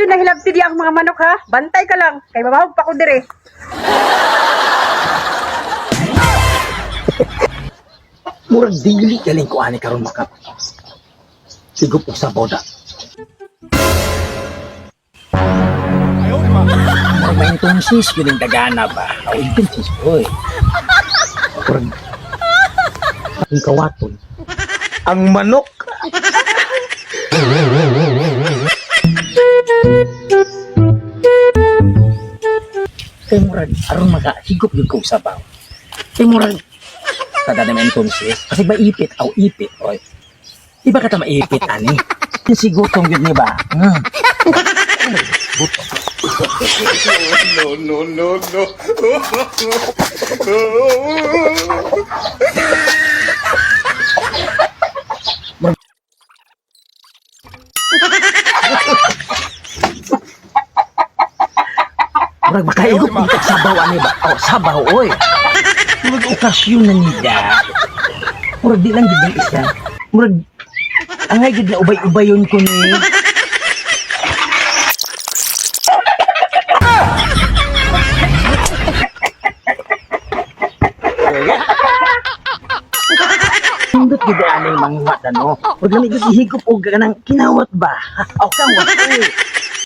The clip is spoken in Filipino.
dyan nahilabti di ang mga manok ha. Bantay ka lang. Kay babahog pa ko dire. Murag dili galing ko ani karon makap. Sigup sa boda. Murag may intensis yung dagana ba? O intensis oy. Murag ang kawaton. Ang manok. Kay murag aron maka higop gyud ko sa baw. Kay murag kada naman entonces kasi ba ipit aw ipit oy. Di ba kata maipit ani? Yung sigutong yun ni ba? Hmm. Murag makaigop ni kag sabaw ani ba? Oh, sabaw oy. Murag okasyon na nida. Murag di lang gid ang isa. Murag angay gid na ubay-ubayon ko ni. Pindot gid ani manguha no. Murag lami gid higop og kanang kinawat ba? Aw kang oy.